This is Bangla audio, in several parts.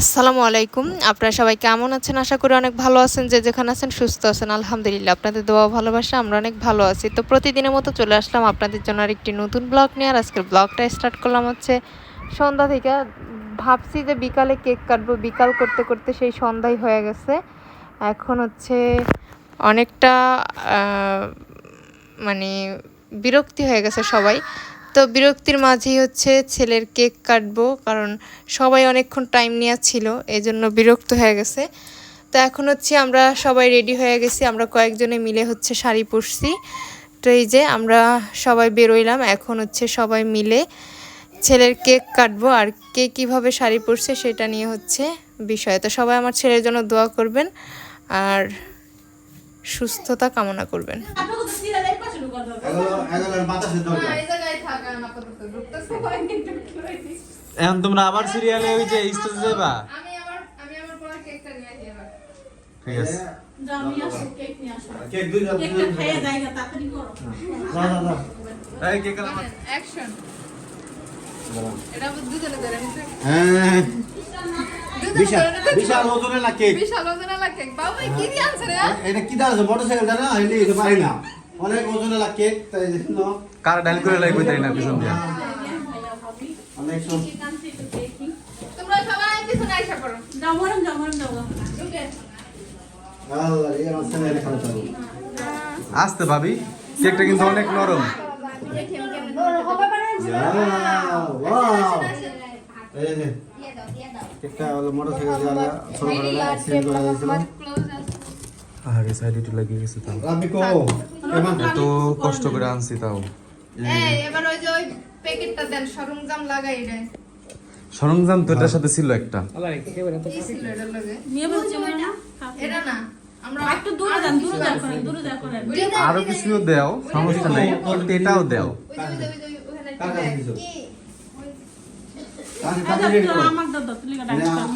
আসসালামু আলাইকুম। আপনারা সবাই কেমন আছেন? আশা করি অনেক ভালো আছেন। যে যেখানে আছেন সুস্থ আছেন। আলহামদুলিল্লাহ, আপনাদের দোয়া ভালোবাসা আমরা অনেক ভালো আছি। তো প্রতিদিনের মতো চলে আসলাম আপনাদের জন্য আর একটি নতুন ব্লগ নিয়ে। আর আজকের ব্লগটা স্টার্ট করলাম হচ্ছে সন্ধ্যা থেকে। ভাবছি যে বিকালে কেক কাটবো। বিকাল করতে করতে সেই সন্ধ্যাই হয়ে গেছে। এখন হচ্ছে অনেকটা মানে বিরক্তি হয়ে গেছে সবাই। তো বিরক্তির মাঝেই হচ্ছে ছেলের কেক কাটবো, কারণ সবাই অনেকক্ষণ টাইম নেওয়া ছিল এই জন্য বিরক্ত হয়ে গেছে। তো এখন হচ্ছে আমরা সবাই রেডি হয়ে গেছি, আমরা কয়েকজনে মিলে হচ্ছে শাড়ি পরছি তো এই যে আমরা সবাই বেরোইলাম, এখন হচ্ছে সবাই মিলে ছেলের কেক কাটবো, আর কে কীভাবে শাড়ি পরছে সেটা নিয়ে হচ্ছে বিষয়। তো সবাই আমার ছেলের জন্য দোয়া করবেন, আর সুস্থতা কামনা করবেন। এখন তোমরা আবার সিরিয়ালে ওই যে স্টেজে যাবা ঠিক আছে। কেক দুই জন না না না এই কে হ্যাঁ বিশাল বিশাল ওজনের না কেক এটা কি দাঁড়াচ্ছে মোটরসাইকেলটা না এলি এটা পারি না অনেক ওজনের না কেক তাই জন্য। কার ডাল করে লাগবে তাই না পিছন দিয়া? অনেক সব আল্লাহ রে আমার ছেলে এটা খাওয়া যাবে আসতে ভাবি কেকটা কিন্তু অনেক নরম। ওয়াও কেকটা হলো মোটরসাইকেল ছোট করে অ্যাক্সিডেন্ট করে দিয়েছিল আরে সাইড একটু লাগিয়ে গেছে তাও। এত কষ্ট করে আনছি তাও। এবার ওই যে ওই প্যাকেটটা দেন সরঞ্জাম লাগাই রে। সরঞ্জাম তো এটার সাথে ছিল একটা। কি ছিল এটার লগে। এটা না আমরা একটু দূরে যান দূরে যান করেন দূরে যান করেন আরও কিছু দেও সমস্যা নাই এটাও দেও। আমার দাদা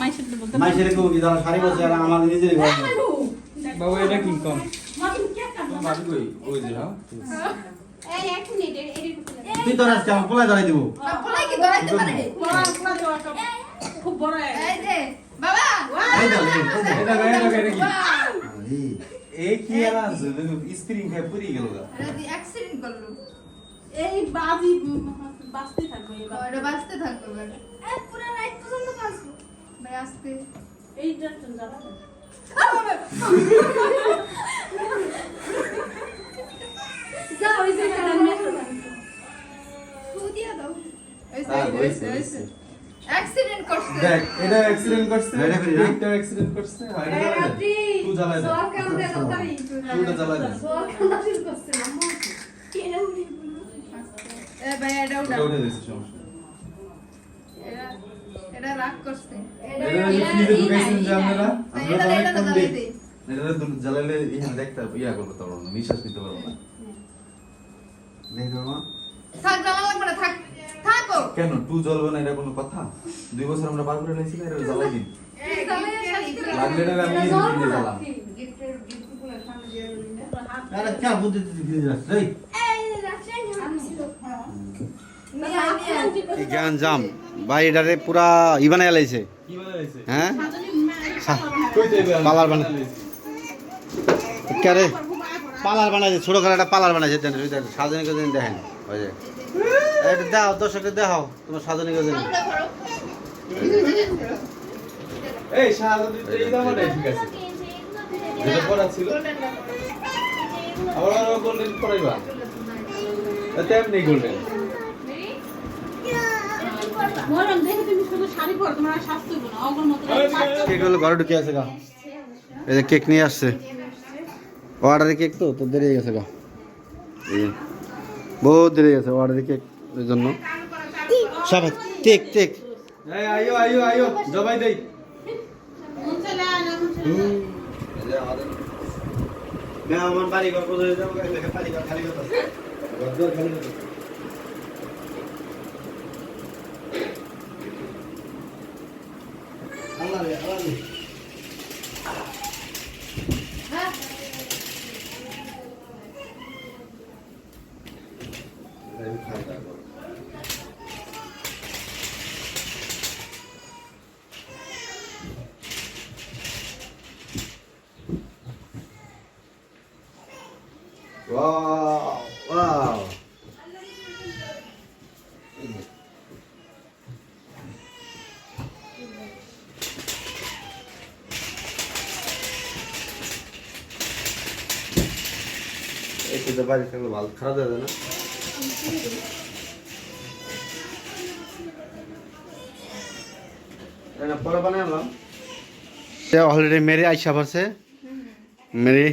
মাইসের দেব মাই ছেলে কো কি দাঁড়া শাড়ি বসে আর আমার নিজেরই ঘর বাবু এটা কি কম? মামি কে কাটা ভাবি কই ওই যে হ্যাঁ তুই আমার পোলায় দিব। খুব বড় এই যে বাবা এই দাও এই এই দাও। এটা গায়ে এটা কি? এই, এই কি আর আছে? স্প্রিং খাই পুরি গেল গা। এটা দি অ্যাক্সিডেন্ট করল। এই বাজি বাঁচতে থাকবে এটা বাঁচতে থাকবে পুরো রাত পর্যন্ত বাঁচবো। ভাই আজকে এই ড্রেসটা যাবে দেখ এটা অ্যাক্সিডেন্ট করছে এটা অ্যাক্সিডেন্ট করছে হয় না তুই জ্বালাই দে তুই দে এটা রাগ করছে এটা যে ফ্রিজে ঢুকাইছেন যে আপনারা? আমরা অনেক কম দিই। এটা জ্বালাইলে ইহা দেখতে ইয়া করতে পারব না নিঃশ্বাস নিতে পারব না দেখো মা থাক জ্বালা লাগবে না থাক থাকো। কেন? টু জ্বলবে না এটা কোনো কথা? দুই বছর আমরা পার করে না এটা জ্বালাই দিন। লাগলে এটা আমি নিজে জ্বালাম। আরে কে বুদ্ধি দিতে ফিরে যাচ্ছে? এই। এই জ্ঞান জাম ভাই এটারে পুরা ই বানাই লাইছে। হ্যাঁ? যাইবে পালার বানা- কে পালার বানাইছে ছোট করে একটা পালার বানাইছে দেন ওই সাজনী গজনী দেখেন। ওই যে। এটা দাও দর্শককে দেখাও তোমার সাজনী গজনী এই শাহাদাত ঠিক আছে। যেটা পড়া ছিল। আবার আবার গোল্ডেন পড়াইবা তেমনি গোল্ডেন মরম দেখে তুমি শুধু শাড়ি পর তোমার আর স্বাস্থ্য হইবো না অগর মতো কেক হলো ঘরে ঢুকে আছে গা। এই যে কেক নিয়ে আসছে। অর্ডারে কেক তো তো দেরি হয়ে গেছে গা। এই বহুত দেরি হয়ে গেছে অর্ডারে কেক এর জন্য। সব কেক কেক। এই আইও আইও আইও জবাই দেই। আমার বাড়ি ঘর কোথায় যাব বাড়ি ঘর খালি কথা ঘর খালি কথা 啊啊 এই তো বাড়ি থাকলে ভালো। খারাপ যাবে না। পরে বানালাম অলরেডি মেরে আইসা পারছে মেরি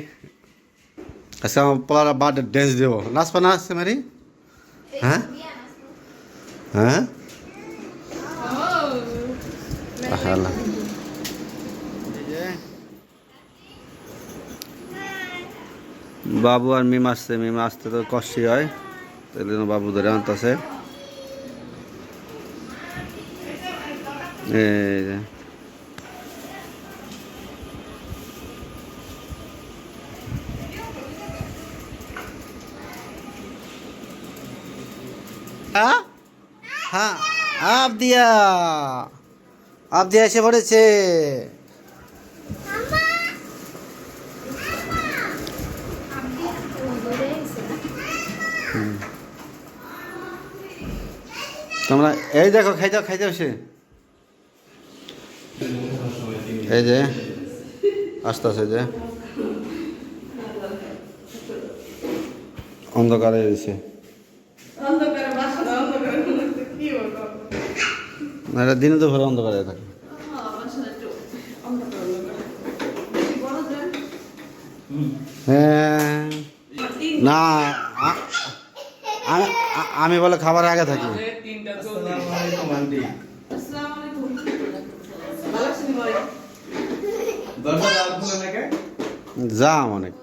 আজকে আমার পোলার বার্থডে ড্যান্স দেবো। নাচবা না আসছে মেরি? হ্যাঁ? হ্যাঁ? আল্লাহ বাবু আর মিম আসছে, মিম আসতে তো কষ্টই হয়। জন্য বাবু ধরে আনতেছে। হ্যাঁ হ্যাঁ আপ দিয়া দিয়া এসে পড়েছে। তোমরা এই দেখো খাই যাও খাই যাও সে। এই যে আস্তে আস্তে যে। অন্ধকারে এসে না এটা দিনে তো ভরে অন্ধকারে থাকে। হ্যাঁ না আ- আমি- আমি বলে খাবার আগে থাকি। যাম অনেক।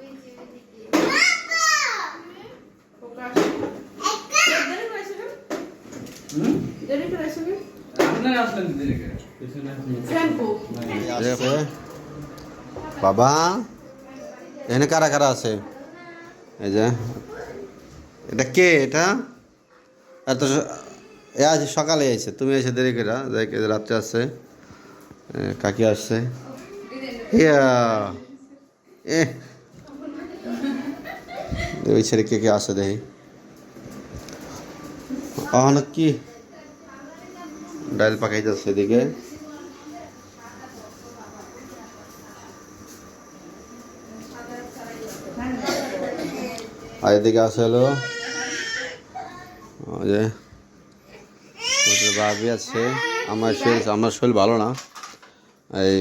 বাবা এনে কারা কারা আছে? এই যে এটা কে এটা? এত এ আজ সকালে এসে, তুমি এসে দেরি করে দেখে রাত্রে আসছে কাকি আসছে। ইয়া ওই ছেলে কে কে আসে দেখি। অনেক কি? ডাইল পাকাই যাচ্ছে এদিকে। আর এদিকে আসে হলো। যে বাবি আছে আমার শরীর আমার শরীর ভালো না। এই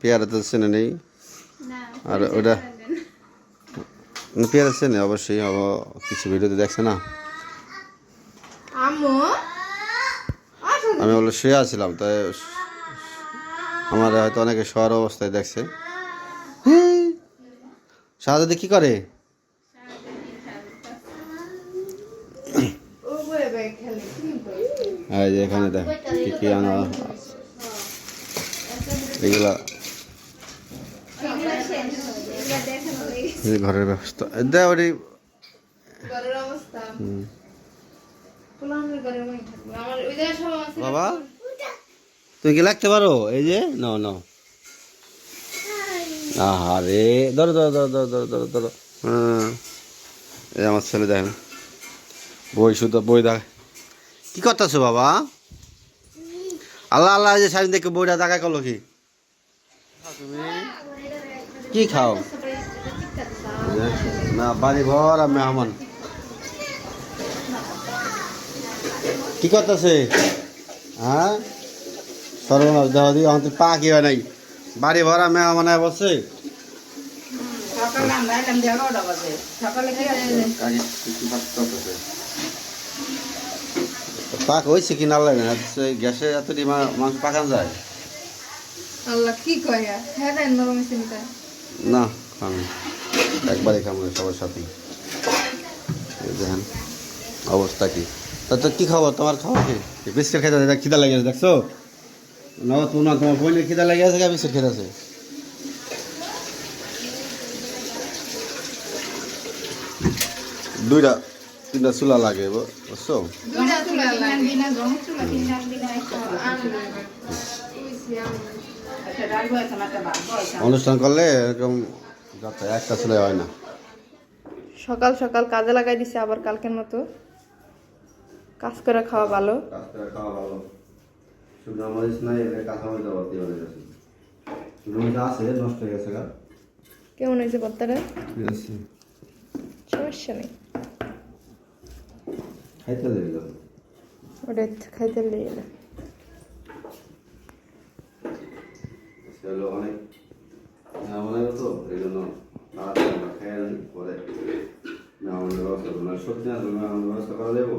পেয়ারা তো চেনে নেই। আর ওটা পেয়ারা চেনে অবশ্যই। অব কিছু ভিডিওতে দেখছে না। আমি? বলে শুয়ে আছিলাম তাই আমার হয়তো অনেকে শোয়ার অবস্থায় দেখছে। শাহাদাদি কি করে? যে এখানে দেখ কি কি আনা এগুলা ঘরের ব্যবস্থা। ওটি। আছে। বাবা তুমি কি লাগতে পারো? এই যে নাও নাও। আহারে ধরো ধরো ধরো ধরো ধরো ধরো ধরো। হ্যাঁ এই আমার ছেলে দেখেন। বই শুধু বই দেখ কি করতেছো বাবা? আল্লাহ আল্লাহ এই যে সারাদিন দেখে বইটা দেখা করল কি? কি খাও? না বাড়ি ভর আর মেহমান। কি করতেছে? হ্যাঁ? সর্বনাশ দেহ দিয়ে আমাদের পা কি হয় নাই। বাড়ি ভরা মেহমান আয় বসে। সকালে আমরা এলাম এগারোটা বাজে সকালে কি আছে পাক হয়েছে কি না লাগে না সেই গ্যাসে এতটি মা- মাংস পাকান যায়? আল্লাহ কি কয় হ্যাঁ নরম না খামি একবারে খাব সবার সাথে এই দেখেন অবস্থা কি? তা তো কি খাব তোমার খাওয়া কি? এই বিস্কিট খেতে দেখ খিদা লেগে আছে দেখছ? না তোমার তোমার বোনের খিদা লেগে আছে বিস্কিট খেতে আছে দুইটা তিনটা চুলা লাগে বুঝছ? দুইটা ভাত? বয়েছে অনুষ্ঠান করলে এরকম একটা ছেলে হয় না। সকাল সকাল কাজে লাগাই দিছে আবার কালকের মতো কাজ করে খাওয়া ভালো। কাজ করে খাওয়া ভালো। শুকনো মরিচ নাই এটা কাঁচা মরিচ ভর্তি হয়ে গেছে শুকনো আছে নষ্ট হয়ে গেছে গা। কেমন হয়েছে ভর্তাটা? সমস্যা নেই। খাইতে ওটা খাইতে লেগে গেলে। সেগুলো অনেক তো এই জন্য নিই পরে মেহমানের ব্যবস্থা করব। না সত্যি না তুমি মেহমানের ব্যবস্থা করা দেবো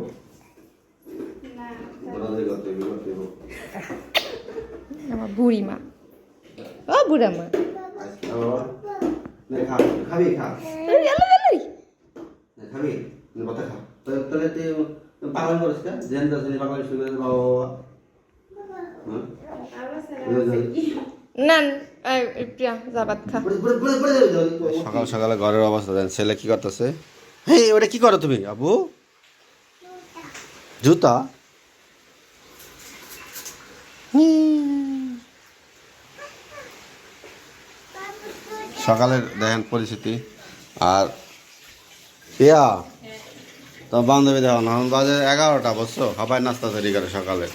আমার বুড়ি মা ও বুড়া মা নে খাবি খা। নে খাবি নে কথা খা। তাহলে পাগল করিস কা? জেন দশ দিন পাগল শুরু করে বাবা বাবা হ্যাঁ? সকাল সকালে ঘরের অবস্থা দেন ছেলে কি করতেছে? হেই ওটা কি করো তুমি আবু? জুতা? সকালের দেখেন পরিস্থিতি। আর ইয়া তোমার বান্ধবী দেখো না বাজে এগারোটা, বুঝছ? সবাই নাস্তা তৈরি করে সকালে।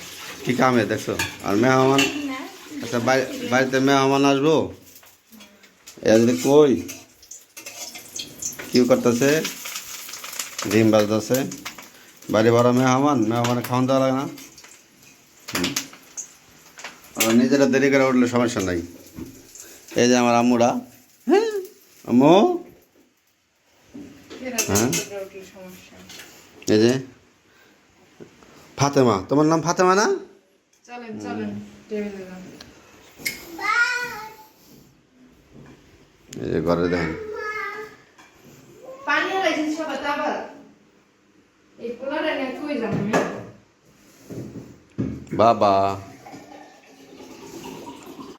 কি কামে, দেখছ? আর মেহমান? আচ্ছা বাড়ি- বাড়িতে মেহমান আসব? এ যদি কই? কি করতেছে? ডিম বাজতেছে। বাড়ি বড় মেহমান মেহমানে খাওয়ান দেওয়া লাগে না। নিজেরা দেরি করে উঠলে সমস্যা নাই। এই যে আমার আম্মুরা। হ্যাঁ আম্মু? হ্যাঁ? এই যে ফাতেমা তোমার নাম ফাতেমা না? চলেন চলেন টেবিলে যান। এই যে ঘরে দেখেন। পানি হারাইছিস সবাই তো এই পোলারে নিয়ে কই যাব বাবা।